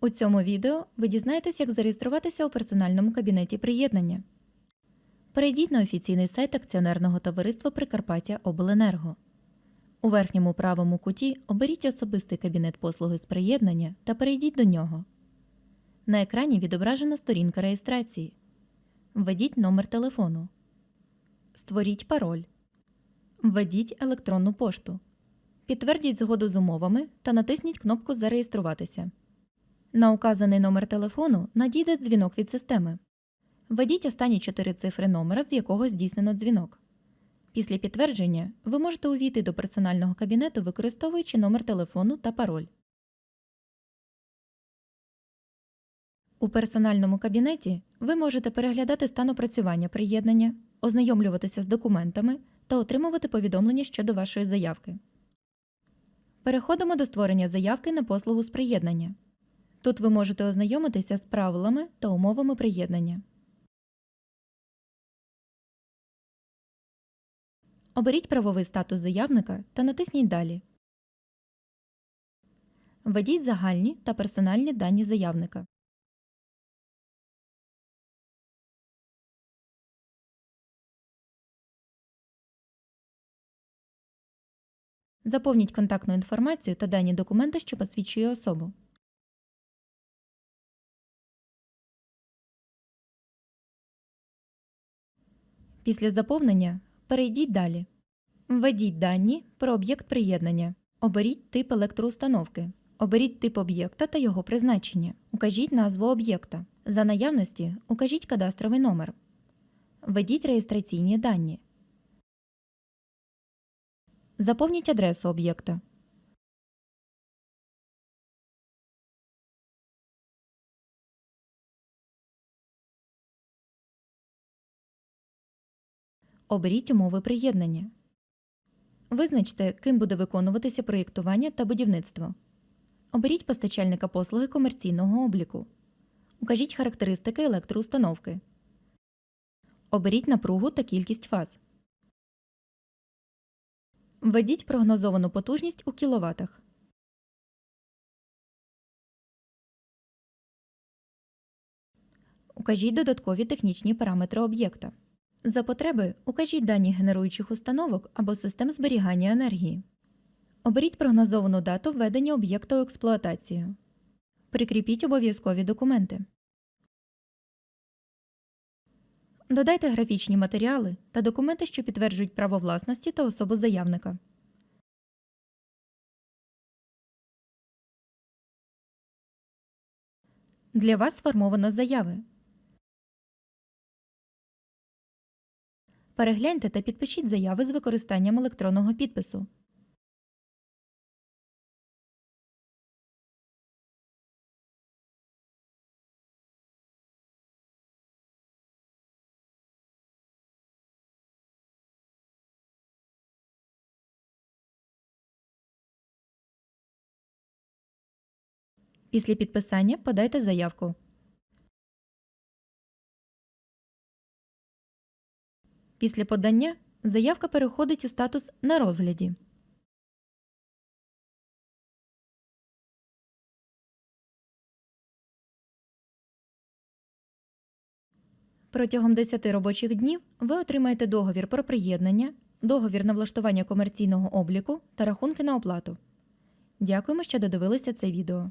У цьому відео ви дізнаєтесь, як зареєструватися у персональному кабінеті приєднання. Перейдіть на офіційний сайт акціонерного товариства Прикарпаття Обленерго. У верхньому правому куті оберіть особистий кабінет послуги з приєднання та перейдіть до нього. На екрані відображена сторінка реєстрації. Введіть номер телефону. Створіть пароль. Введіть електронну пошту. Підтвердіть згоду з умовами та натисніть кнопку Зареєструватися. На указаний номер телефону надійде дзвінок від системи. Введіть останні чотири цифри номера, з якого здійснено дзвінок. Після підтвердження ви можете увійти до персонального кабінету, використовуючи номер телефону та пароль. У персональному кабінеті ви можете переглядати стан опрацювання приєднання, ознайомлюватися з документами та отримувати повідомлення щодо вашої заявки. Переходимо до створення заявки на послугу з приєднання. Тут ви можете ознайомитися з правилами та умовами приєднання. Оберіть правовий статус заявника та натисніть Далі. Введіть загальні та персональні дані заявника. Заповніть контактну інформацію та дані документа, що посвідчує особу. Після заповнення перейдіть далі. Введіть дані про об'єкт приєднання. Оберіть тип електроустановки. Оберіть тип об'єкта та його призначення. Укажіть назву об'єкта. За наявності укажіть кадастровий номер. Введіть реєстраційні дані. Заповніть адресу об'єкта. Оберіть умови приєднання. Визначте, ким буде виконуватися проєктування та будівництво. Оберіть постачальника послуги комерційного обліку. Укажіть характеристики електроустановки. Оберіть напругу та кількість фаз. Введіть прогнозовану потужність у кіловатах. Укажіть додаткові технічні параметри об'єкта. За потреби укажіть дані генеруючих установок або систем зберігання енергії. Оберіть прогнозовану дату введення об'єкта у експлуатацію. Прикріпіть обов'язкові документи. Додайте графічні матеріали та документи, що підтверджують право власності та особу заявника. Для вас сформовано заяви. Перегляньте та підпишіть заяви з використанням електронного підпису. Після підписання подайте заявку. Після подання заявка переходить у статус на розгляді. Протягом 10 робочих днів ви отримаєте договір про приєднання, договір на влаштування комерційного обліку та рахунки на оплату. Дякуємо, що додивилися це відео.